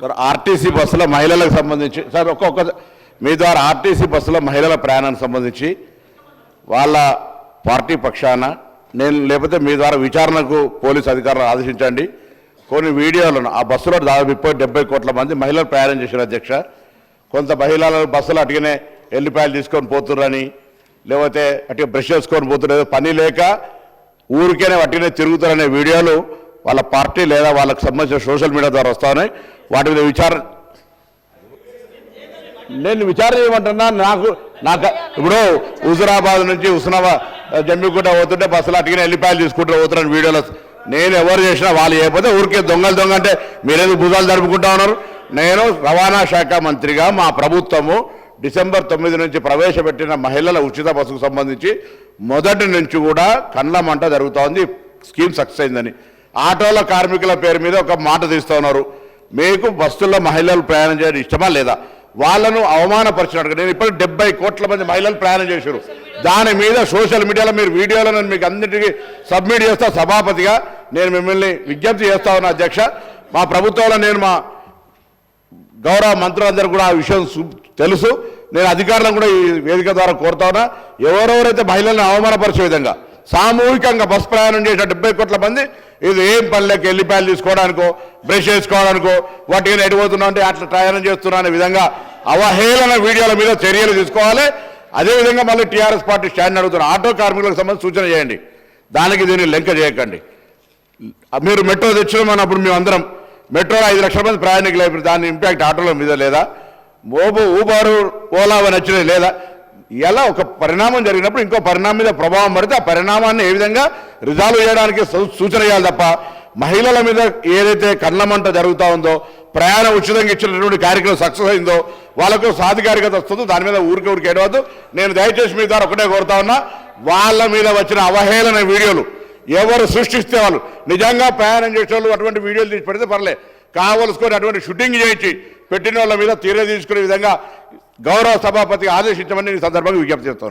Sir RTC బస్సులో మహిళలకు సంబంధించి సార్ ఒక్కొక్క మీ ద్వారా ఆర్టీసీ బస్సులో మహిళల ప్రయాణానికి సంబంధించి వాళ్ళ పార్టీ పక్షాన నేను లేకపోతే మీ ద్వారా విచారణకు పోలీస్ అధికారులను ఆదేశించండి. కొన్ని వీడియోలను ఆ బస్సులో దాదాపు ముప్పై డెబ్బై కోట్ల మంది మహిళలు ప్రయాణం చేశారు అధ్యక్ష. కొంత మహిళలు బస్సులు అటుగానే ఎల్లిపాయలు తీసుకొని పోతున్నారని లేకపోతే అటు బ్రష్ చేసుకొని పోతున్నారు పని లేక ఊరికేనే వట్టినే తిరుగుతారనే వీడియోలు వాళ్ళ పార్టీ లేదా వాళ్ళకి సంబంధించిన సోషల్ మీడియా ద్వారా వస్తున్నాయి వాటి మీద విచారణ నేను విచారణ చేయమంటున్నా నాకు నాకు ఇప్పుడు హుజురాబాద్ నుంచి హుస్నాబాద్ జమ్మికుంట పోతుంటే బస్సులు అటుకుని వెళ్ళిపాయలు తీసుకుంటూ పోతున్నాను వీడియోలో. నేను ఎవరు చేసినా వాళ్ళు చేయకపోతే ఊరికే దొంగలు దొంగ అంటే మీరేదో భుజాలు జరుపుకుంటా ఉన్నారు? నేను రవాణా శాఖ మంత్రిగా మా ప్రభుత్వము డిసెంబర్ తొమ్మిది నుంచి ప్రవేశపెట్టిన మహిళల ఉచిత బస్సుకు సంబంధించి మొదటి నుంచి కూడా కండ్ల మంట జరుగుతూ ఉంది స్కీమ్ సక్సెస్ అయిందని. ఆటోల కార్మికుల పేరు మీద ఒక మాట తీస్తూ ఉన్నారు. మీకు బస్సుల్లో మహిళలు ప్రయాణం చేయడం ఇష్టమా లేదా? వాళ్ళను అవమానపరిచినట్టుగా నేను ఇప్పటికి డెబ్బై కోట్ల మంది మహిళలు ప్రయాణం చేశారు. దాని మీద సోషల్ మీడియాలో మీరు వీడియోలో నేను మీకు అందరికీ సబ్మిట్ చేస్తా సభాపతిగా నేను మిమ్మల్ని విజ్ఞప్తి చేస్తా ఉన్నా అధ్యక్ష. మా ప్రభుత్వంలో నేను మా గౌరవ మంత్రులందరూ కూడా ఆ విషయం తెలుసు. నేను అధికారులను కూడా ఈ వేదిక ద్వారా కోరుతా ఉన్నా. ఎవరెవరైతే మహిళలను అవమానపరిచే విధంగా సామూహికంగా బస్ ప్రయాణం చేసే డెబ్బై కోట్ల మంది ఇది ఏం పల్లెకి ఎల్లిపాయలు తీసుకోవడానికో బ్రష్ చేసుకోవడానికో వాటిని ఎటుపోతున్నా అంటే అట్లా ప్రయాణం చేస్తున్నా అనే విధంగా అవహేళన వీడియోల మీద చర్యలు తీసుకోవాలి. అదేవిధంగా మళ్ళీ టీఆర్ఎస్ పార్టీ స్టాండ్ అడుగుతున్న. ఆటో కార్మికులకు సంబంధించి సూచన చేయండి. దానికి దీన్ని లెంక చేయకండి. మీరు మెట్రో తెచ్చినామన్నప్పుడు మేము అందరం మెట్రోలో ఐదు లక్షల మంది ప్రయాణికులు అయిపోయి దాని ఇంపాక్ట్ ఆటోల మీద లేదా? మోబు ఊబరు ఓలా అని వచ్చినాయి లేదా? ఇలా ఒక పరిణామం జరిగినప్పుడు ఇంకో పరిణామం మీద ప్రభావం పడితే ఆ పరిణామాన్ని ఏ విధంగా రిజాల్వ్ చేయడానికి సూచన చేయాలి తప్ప మహిళల మీద ఏదైతే కళ్ళమంట జరుగుతూ ఉందో ప్రయాణం ఉచితంగా ఇచ్చినటువంటి కార్యక్రమం సక్సెస్ అయిందో వాళ్ళకు సాధికారికత వస్తుందో దాని మీద ఊరికే ఊరికి ఏడవద్దు. నేను దయచేసి మీ ద్వారా ఒకటే కోరుతా ఉన్నా వాళ్ళ మీద వచ్చిన అవహేళన వీడియోలు ఎవరు సృష్టిస్తే వాళ్ళు నిజంగా ప్రయాణం చేసే వాళ్ళు అటువంటి వీడియోలు తీసి పెడితే పర్లేదు కావలసుకొని అటువంటి షూటింగ్ చేయించి పెట్టిన వాళ్ళ మీద తీరే తీసుకునే విధంగా గౌరవ సభాపతి ఆదేశించమని ఈ సందర్భంగా విజ్ఞప్తి చేస్తాను